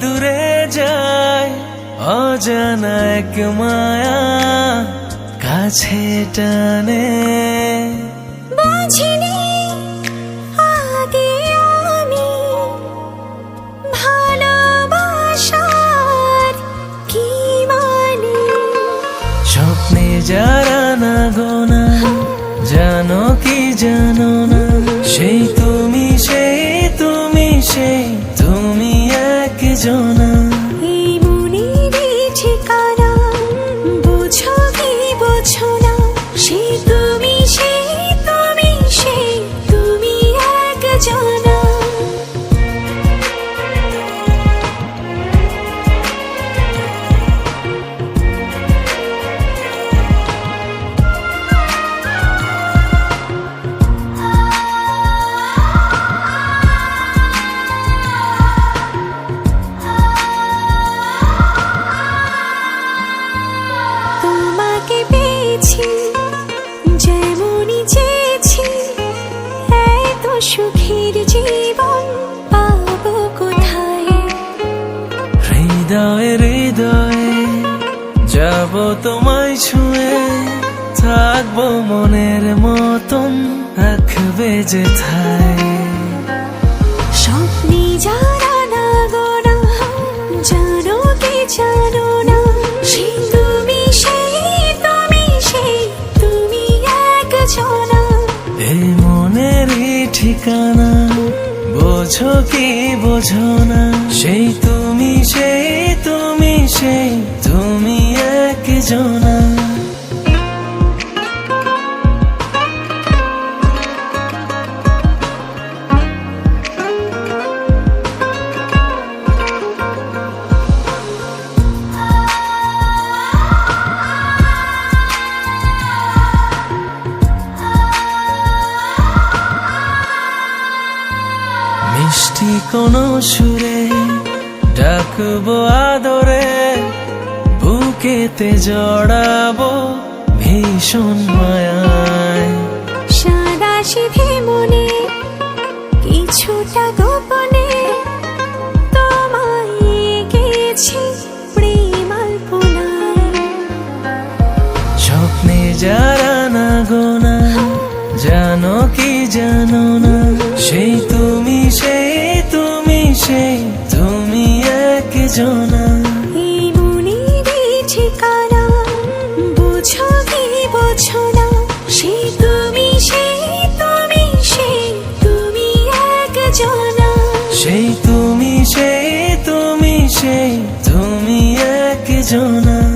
দূরে যায় অজানা এক মায়া কাছে টানে। বুঝিনি আগে আমি ভালোবাসার কি মানে? স্বপ্নে যারা না গোনা জানো কি জানো না সেই এক সুখের জীবন পাবো কোথায়? হৃদয়ে হৃদয়ে যাব তোমায় ছুঁয়ে, থাকব মনের মতন, রাখবে যে থায় ঠিকানা বোঝো কি বোঝো না। সেই তুমি সেই তুমি সেই তুমি এক মিষ্টি কোনো সুরে ডাকবো আদরে বুকেতে জড়াবো ভীষণ মায়ায়। সাদা সিধে মনে কিছুটা গোপনে তোমায় গেছি স্বপ্নে যারা না গোনা জানো কি জানো না সেই সেই এই ঠিকানা বুঝো কি বোঝো না। সে তুমি সেই তুমি সেই তুমি এক জনা সেই তুমি সেই তুমি সেই তুমি এক জনা